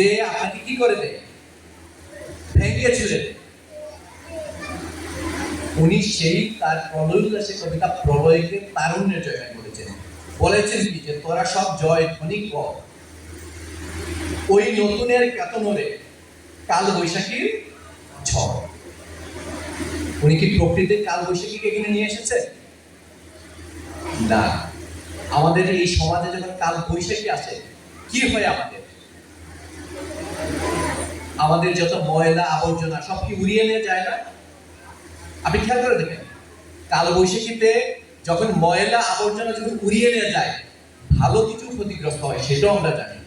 যে আপনাকে কি করে দেয়? উনি সেই তার প্রলয় কবিতা প্রলয়কে তারুণ্যে জয় করেছেন। বলেছেন কি যে, তোরা সব জয় ধ্বনি ওই নতুনের কেতনরে কাল বৈশাখীর ঝড়। উনি কি প্রকৃতির কাল বৈশাখীকে এখানে নিয়ে এসেছে? না। আমাদের এই সমাজে যখন কাল বৈশাখী আসে, কি হয় আমাদের? আমাদের যত ময়লা, আবর্জনা, সব কি উড়িয়ে নিয়ে যায় না? আপনি খেয়াল করে দেখেন, কাল বৈশাখীতে যখন ময়লা, আবর্জনা যখন উড়িয়ে নিয়ে যায়, ভালো কিছু ক্ষতিগ্রস্ত হয়, সেটাও আমরা জানি।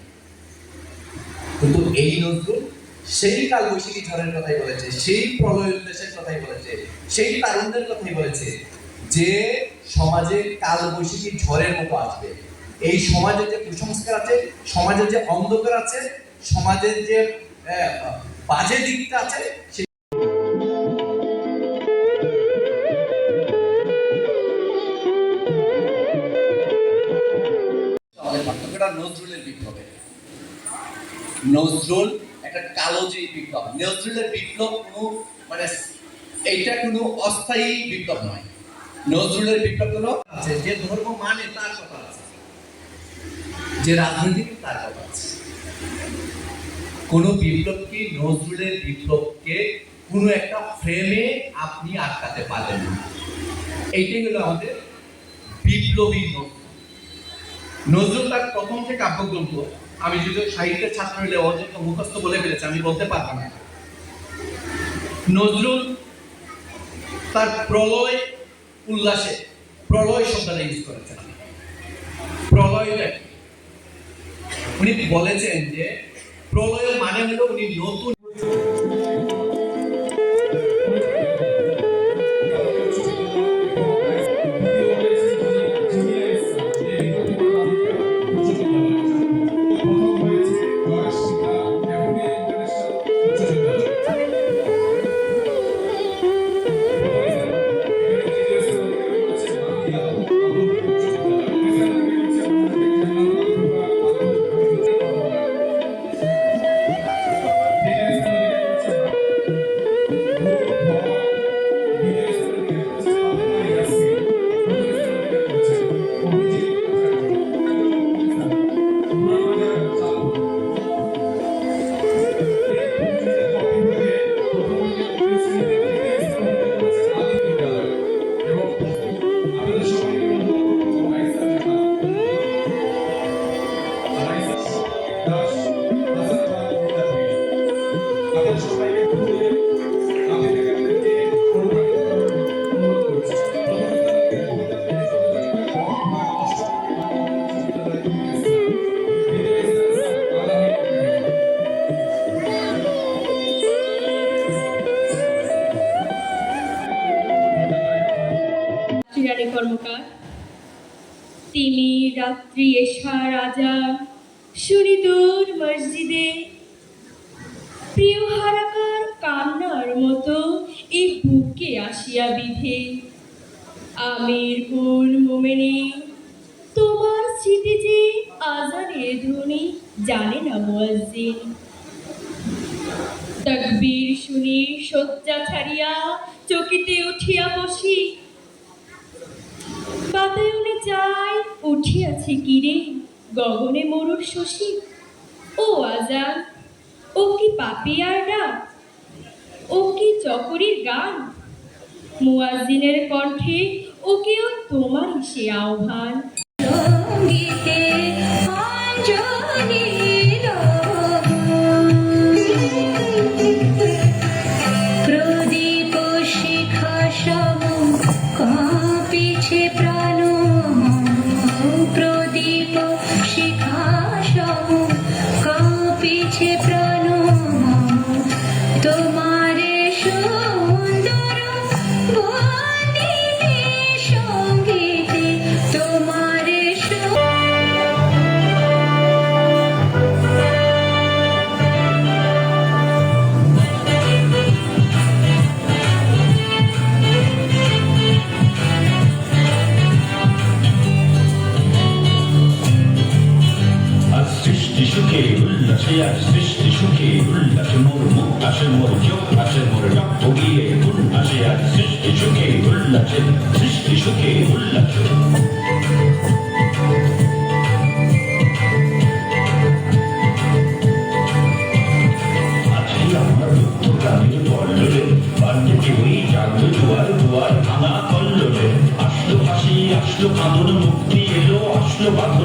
কিন্তু এই নজরুল সেই কাল বৈশাখী ঝড়ের কথাই বলেছে, সেই প্রলয় উদ্দেশ্যের কথাই বলেছে, সেই তারুণ্যের কথাই বলেছে যে সমাজে কাল বৈশাখী ঝড়ের মতো আসবে। এই সমাজে যে কুসংস্কার আছে, সমাজের যে অন্ধকার আছে, সমাজের যে বাজে দিকটা আছে নজরুলের নজরুল একটা বিপ্লব, নজরুলের বিপ্লব কোনো মানে এইটা কোনো অস্থায়ী বিপ্লব নয়। নজরুলের বিপ্লব হলো যে ধর্ম মানে তার কথা আছে, যে রাজনীতি তার কথা আছে। কোন বিপ্লবকে, নজরুলের বিপ্লবকে কোনো একটা ফ্রেমে আপনি আটকাতে পারবেন না। এইটাই হলো আমাদের বিপ্লবী নজরুল। নজরুল তার প্রথম যে কাব্যগ্রন্থ, আমি যদি সাহিত্যের ছাত্র হলে অযথা মুখস্থ বলে ফেলেছি, আমি বলতে পারব না। নজরুল তার প্রলয় উল্লাসে, প্রলয় শব্দটা ইউজ করেছেন। প্রলয় উনি বলেছেন যে প্রলয় মানে হলো উনি নতুন রাজা, শুনি দূর মসজিদে। প্রিয় হারাকার কান্নার মতো এই বুকে আসিয়া বিধে। আমির কোন মোমেনে, তোমার স্মৃতি যে আজানের ধ্বনি জানে না মুয়াজ্জিন। তকবীর শুনি শয্যা ছাড়িয়া চকিতে উঠিয়া বসি। বাতায়নে যাই উঠিয়াছে কিরে? গগনে মরুর শশী, ও আজান, ও কি পাপিয়ার ডাক ও কি চকরির গান? মুয়াজিনের কণ্ঠে ও কেউ তোমারই সে আহ্বান। আসিয়ার সৃষ্টি সুখী উল্লাসে মোর মুক্তাসে মোর যোগাসে মোর রক্ত গিয়ে উল্লাসিয়ার সৃষ্টি সুখী উল্লাসে সৃষ্টি সুখী উল্লাসে আসলো কাঁদন, মুক্তি এলো, আসলো বাঁধন